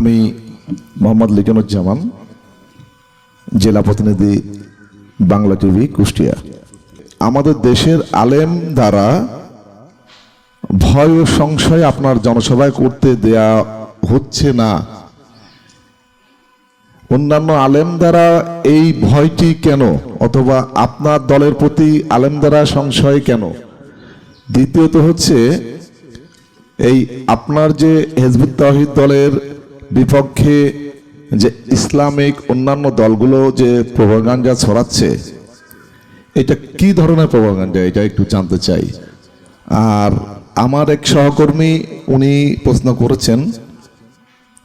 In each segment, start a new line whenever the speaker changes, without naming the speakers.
আমি মোহাম্মদ লিটনুজ্জামান জেলা প্রতিনিধি, বাংলা টিভি, কুষ্টিয়া। আমাদের দেশের আলেম দ্বারা ভয় ও সংশয় আপনার জনসভায় করতে দেয়া হচ্ছে না। অন্যান্য আলেম দ্বারা এই ভয়টি কেন? অথবা আপনার দলের প্রতি আলেম দ্বারা সংশয় কেন? দ্বিতীয়ত হচ্ছে, এই আপনার যে হেজবুত তাহিদ দলের বিপক্ষে যে ইসলামিক অন্যান্য দলগুলো যে প্রভাগাঞ্জা ছড়াচ্ছে, এটা কি ধরনের প্রভাগাঞ্জা এটা একটু জানতে চাই। আর আমার এক সহকর্মী, উনি প্রশ্ন করেছেন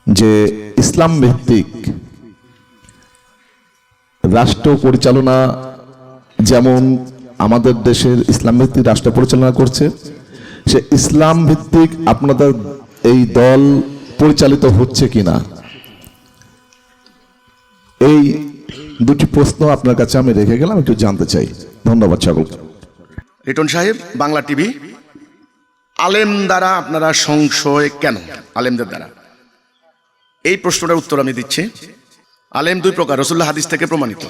যে ইসলাম ভিত্তিক রাষ্ট্র পরিচালনা যেমন আমাদের দেশের ইসলাম ভিত্তিক রাষ্ট্র পরিচালনা করছে, সে ইসলাম ভিত্তিক আপনাদের এই দল পরিচালিত হচ্ছে কিনা? এই দুটি প্রশ্ন আপনার কাছে আমি রেখে গেলাম, একটু জানতে চাই। ধন্যবাদ সকলকে
রিটন সাহেব, বাংলা টিভি। আলেম দ্বারা আপনারা সংশয় কেন? আলেমদের দ্বারা। এই প্রশ্নটার উত্তর আমি দিচ্ছি। আলেম দুই প্রকার রসুল্লাহ হাদিস থেকে প্রমাণিত।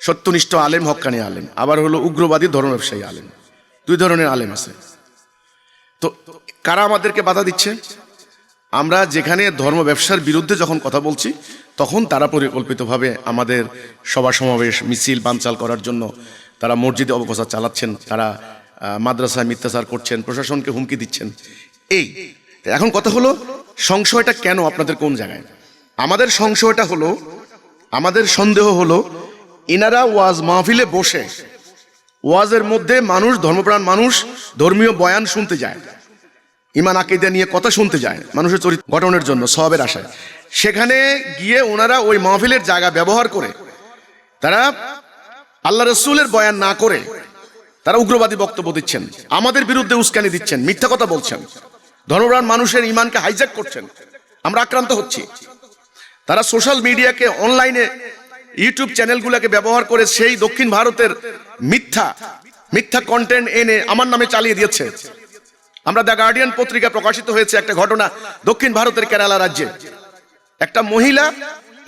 সত্যনিষ্ঠ আলেম হক্কানি আলেম। আবার হলো উগ্রবাদী ধর্ম ব্যবসায়ী আলেম। দুই ধরনের আলেম আছে। তো কারা আমাদেরকে বাধা দিচ্ছে? আমরা যেখানে ধর্ম ব্যবসার বিরুদ্ধে যখন কথা বলছি, তখন তারা পরিকল্পিতভাবে আমাদের সভা সমাবেশ, মিছিল, বানচাল করার জন্য তারা মসজিদে অপপ্রচার চালাচ্ছেন, তারা মাদ্রাসায় মিথ্যাচার করছেন, প্রশাসনকে হুমকি দিচ্ছেন। এই, এখন কথা হলো, সংশয়টা কেন আপনাদের কোন জায়গায়? আমাদের সংশয়টা হলো, আমাদের সন্দেহ হলো, ইনারা ওয়াজ মাহফিলে বসে, ওয়াজের মধ্যে মানুষ, ধর্মপ্রাণ মানুষ, ধর্মীয় বয়ান শুনতে যায়। ইমান আকিদা নিয়ে কথা শুনতে যায় মানুষের চরিত্র গঠনের জন্য সবের আশায়। সেখানে গিয়ে ওনারা ওই মাহফিলের জায়গা ব্যবহার করে, তারা আল্লাহ রসুলের বয়ান না করে তারা উগ্রবাদী বক্তব্য দিচ্ছেন, আমাদের বিরুদ্ধে উস্কানি দিচ্ছেন, মিথ্যা কথা বলছেন। ধর্মপ্রাণ মানুষের ইমানকে হাইজ্যাক করছেন। আমরা আক্রান্ত হচ্ছি। তারা সোশ্যাল মিডিয়াকে অনলাইনে ইউটিউব চ্যানেলগুলোকে ব্যবহার করে সেই দক্ষিণ ভারতের মিথ্যা মিথ্যা কন্টেন্ট এনে আমার নামে চালিয়ে দিয়েছে। আমরা দ্য গার্ডিয়ান পত্রিকা প্রকাশিত হয়েছে একটা ঘটনা দক্ষিণ ভারতের কেরালা রাজ্যে। একটা মহিলা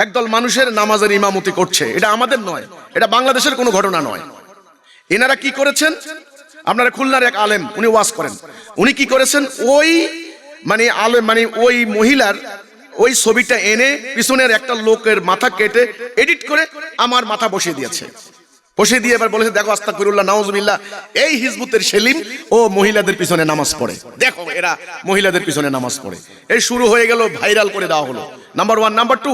একদল মানুষের নামাজের ইমামতি করছে। এটা আমাদের নয়, এটা বাংলাদেশের কোনো ঘটনা নয়। এনারা কি করেছেন? আপনারা খুলনার এক আলেম, উনি ওয়াজ করেন। উনি কি করেছেন? ওই মানে আলেম মানে ওই মহিলার ওই ছবিটা এনে পিছনের একটা লোকের মাথা কেটে এডিট করে আমার মাথা বসিয়ে দিয়েছে। বসিয়ে দিয়ে এবার বলেছে, দেখো, আস্তাগফিরুল্লাহ, নাউজুবিল্লাহ। এই হিজবুতের সেলিম ও মহিলাদের পিছনে নামাজ পড়ে। দেখো, এরা মহিলাদের পিছনে নামাজ পড়ে। এই শুরু হয়ে গেল, ভাইরাল করে দেওয়া হলো। নাম্বার ওয়ান নাম্বার টু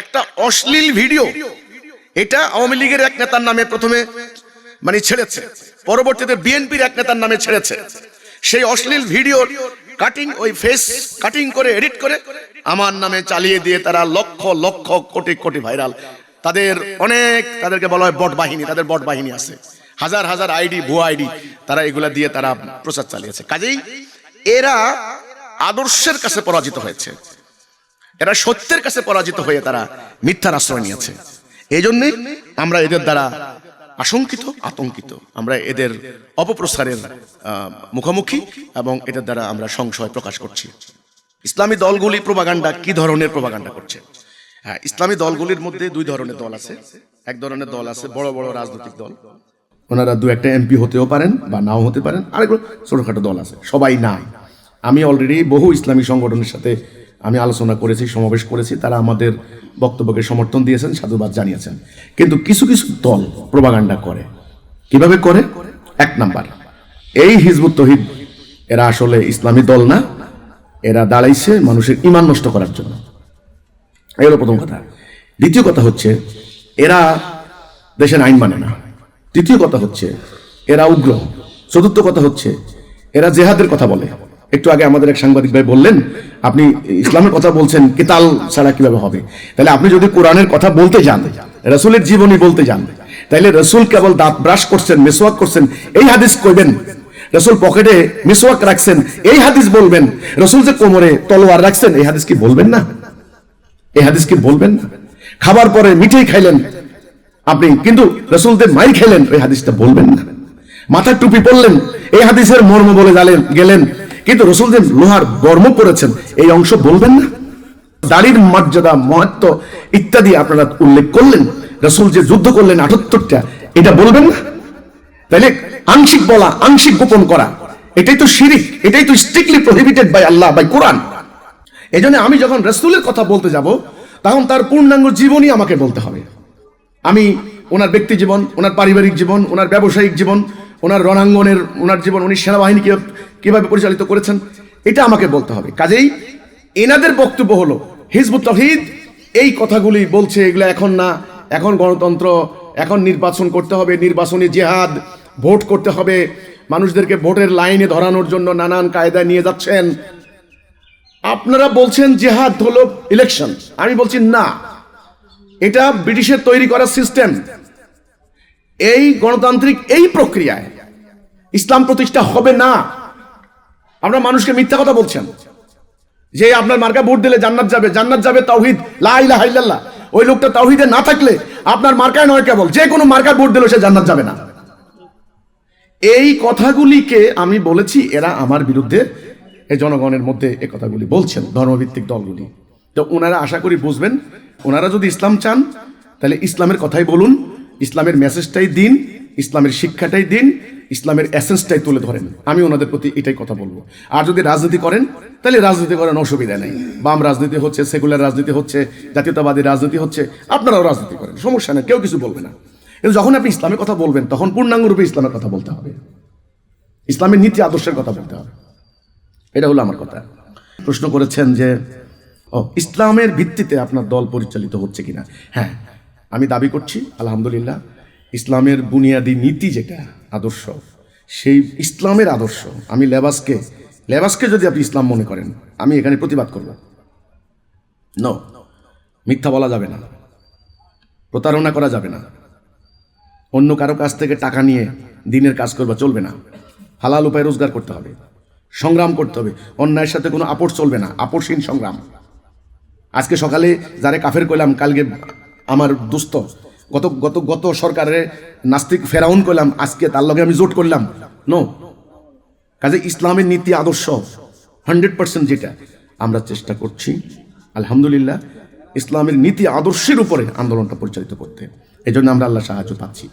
একটা অশ্লীল ভিডিও। এটা আওয়ামী লীগের এক নেতার নামে প্রথমে মানে ছেড়েছে। পরবর্তীতে বিএনপির এক নেতার নামে ছেড়েছে। সেই অশ্লীল ভিডিও কাটিং ওই ফেস কাটিং করে এডিট করে, আমার নামে চালিয়ে দিয়ে তারা লক্ষ লক্ষ, কোটি কোটি ভাইরাল। তাদের অনেক তাদেরকে বলা হয় বট বাহিনী, তাদের বট বাহিনী আছে। হাজার হাজার আইডি, ভুয়া আইডি তারা এগুলা দিয়ে তারা প্রচার চালিয়েছে। কাজেই এরা আদর্শের কাছে পরাজিত হয়েছে। এরা সত্যের কাছে পরাজিত হয়ে তারা মিথ্যার আশ্রয় নিয়েছে। এই জন্যে আমরা এদের দ্বারা আশঙ্কিত, আতঙ্কিত। আমরা এদের অপপ্রসারের মুখোমুখি এবং এদের দ্বারা আমরা সংশয় প্রকাশ করছি। ইসলামী দলগুলি প্রবাগান্ডা কি ধরনের প্রবাগান্ডা করছে? হ্যাঁ ইসলামী দলগুলির মধ্যে দুই ধরনের দল আছে। এক ধরনের দল আছে বড় বড় রাজনৈতিক দল। ওনারা দু একটা এমপি হতেও পারেন বা নাও হতে পারেন। আরেকগুলো ছোটখাটো দল আছে, সবাই নাই। আমি অলরেডি বহু ইসলামী সংগঠনের সাথে আমি আলোচনা করেছি, সমাবেশ করেছি। তারা আমাদের বক্তব্যকে সমর্থন দিয়েছেন, সাধুবাদ জানিয়েছেন। কিন্তু কিছু কিছু দল প্রবাগান্ডা করে। কীভাবে করে? এক নাম্বার, এই হিজবুত তহিদ, এরা আসলে ইসলামী দল না। এরা দাঁড়াইছে মানুষের ইমান নষ্ট করার জন্য। এই হলো প্রথম কথা। দ্বিতীয় কথা হচ্ছে, এরা দেশের আইন মানে না। তৃতীয় কথা হচ্ছে, এরা উগ্র। চতুর্থ কথা হচ্ছে, এরা জেহাদের কথা বলে। একটু আগে আমাদের এক সাংবাদিক ভাই বললেন, আপনি ইসলামের কথা বলছেন, কিতাল ছাড়া কীভাবে হবে? তাহলে আপনি যদি কোরআনের কথা বলতে যান, রসুলের জীবনী বলতে যান, তাহলে রসুল কেবল দাঁত ব্রাশ করছেন মেসোয়াক করছেন, এই হাদিস কইবেন। রসুল পকেটে মিসওয়াক রাখছেন, এই হাদিস বলবেন। রসুল যে কোমরে তলোয়ার রাখছেন, এই হাদিস কি বলবেন না? এই হাদিস কি বলবেন? না খাবার পরে মিঠাই খাইলেন আপনি, কিন্তু রসুলদের মাই খেলেন ওই হাদিসটা বলবেন না। মাথার টুপি পরলেন, এই হাদিসের মর্ম বলে জালেন, গেলেন, কিন্তু রসুলদের লোহার বর্ম পরেছেন, এই অংশ বলবেন না? দাড়ির মর্যাদা, মহত্ব ইত্যাদি আপনারা উল্লেখ করলেন, রসুল যে যুদ্ধ করলেন আটাত্তরটা, এটা বলবেন না? তাইলে আংশিক বলা, আংশিক গোপন করা, এটাই তো শিরিক, এটাই তো strictly prohibited by Allah by Quran এই জন্য আমি যখন রসুলের কথা বলতে যাব, তখন তার পূর্ণাঙ্গ জীবনই আমাকে বলতে হবে। আমি ওনার ব্যক্তি জীবন, ওনার পারিবারিক জীবন, ওনার ব্যবসায়িক জীবন, ওনার রণাঙ্গনের, ওনার জীবন, উনি সেনাবাহিনীকে কীভাবে পরিচালিত করেছেন, এটা আমাকে বলতে হবে। কাজেই এনাদের বক্তব্য হলো, হিজবুত তহিদ, এই কথাগুলি বলছে, এগুলো এখন না, এখন গণতন্ত্র, এখন নির্বাচন করতে হবে, নির্বাচনী জেহাদ, ভোট করতে হবে, মানুষদেরকে ভোটের লাইনে ধরানোর জন্য নানান কায়দা নিয়ে যাচ্ছেন আপনারা বলছেন জেহাদ হলো ইলেকশন আমি বলছি না। এটা ব্রিটিশের তৈরি করা সিস্টেম এই গণতান্ত্রিক এই প্রক্রিয়ায় ইসলাম প্রতিষ্ঠা হবে না। আমরা মানুষকে মিথ্যা কথা বলছেন। যে আপনার মার্কা ভোট দিলে জান্নাত যাবে জান্নাত যাবে তাওহিদ। লা ইলাহা ইল্লাল্লাহ। ওই লোকটা তাওহিদে না থাকলে আপনার মার্কায় নয় কেবল, যে কোনো মার্কায় ভোট দিলে সে জান্নাত যাবে না। এই কথাগুলিকে আমি বলেছি, এরা আমার বিরুদ্ধে এই জনগণের মধ্যে এই কথাগুলি বলছেন ধর্মভিত্তিক দলগুলি। তো ওনারা আশা করি বুঝবেন, ওনারা যদি ইসলাম চান, তাহলে ইসলামের কথাই বলুন, ইসলামের মেসেজটাই দিন, ইসলামের শিক্ষাটাই দিন, ইসলামের এসেন্সটাই তুলে ধরেন। আমি ওনাদের প্রতি এটাই কথা বলব। আর যদি রাজনীতি করেন, তাহলে রাজনীতি করেন অসুবিধা নেই। বাম রাজনীতি হচ্ছে, সেকুলার রাজনীতি হচ্ছে, জাতীয়তাবাদী রাজনীতি হচ্ছে, আপনারাও রাজনীতি করেন, সমস্যা নেই, কেউ কিছু বলবে না। কিন্তু যখন আপনি ইসলামের কথা বলবেন, তখন পূর্ণাঙ্গ রূপে ইসলামের কথা বলতে হবে। ইসলামের নীতি, আদর্শের কথা বলতে হবে। এটা হলো আমার কথা। প্রশ্ন করেছেন যে, ও, ইসলামের ভিত্তিতে আপনার দল পরিচালিত হচ্ছে কিনা? হ্যাঁ আমি দাবি করছি, আলহামদুলিল্লাহ, ইসলামের বুনিয়াদী নীতি যেটা, আদর্শ, সেই ইসলামের আদর্শ, আমি লেবাসকে লেবাসকে যদি আপনি ইসলাম মনে করেন, আমি এখানে প্রতিবাদ করব। ন মিথ্যা বলা যাবে না, প্রতারণা করা যাবে না, অন্য কারও কাছ থেকে টাকা নিয়ে দিনের কাজ করবা চলবে না, হালাল উপায় রোজগার করতে হবে। সংগ্রাম করতে হবে। অন্যায়ের সাথে কোনো আপোষ চলবে না, আপোষহীন সংগ্রাম। আজকে সকালে যারে কাফের কইলাম, কালকে আমার দুস্থ, গত গত গত সরকারে নাস্তিক ফেরাউন করলাম আজকে তার লগে আমি জোট করলাম। নো। কাজে ইসলামের নীতি আদর্শ, হান্ড্রেড পার্সেন্ট যেটা। আমরা চেষ্টা করছি, আলহামদুলিল্লাহ, ইসলামের নীতি আদর্শের উপরে আন্দোলনটা পরিচালিত করতে। এই জন্য আমরা আল্লাহ সাহায্য পাচ্ছি।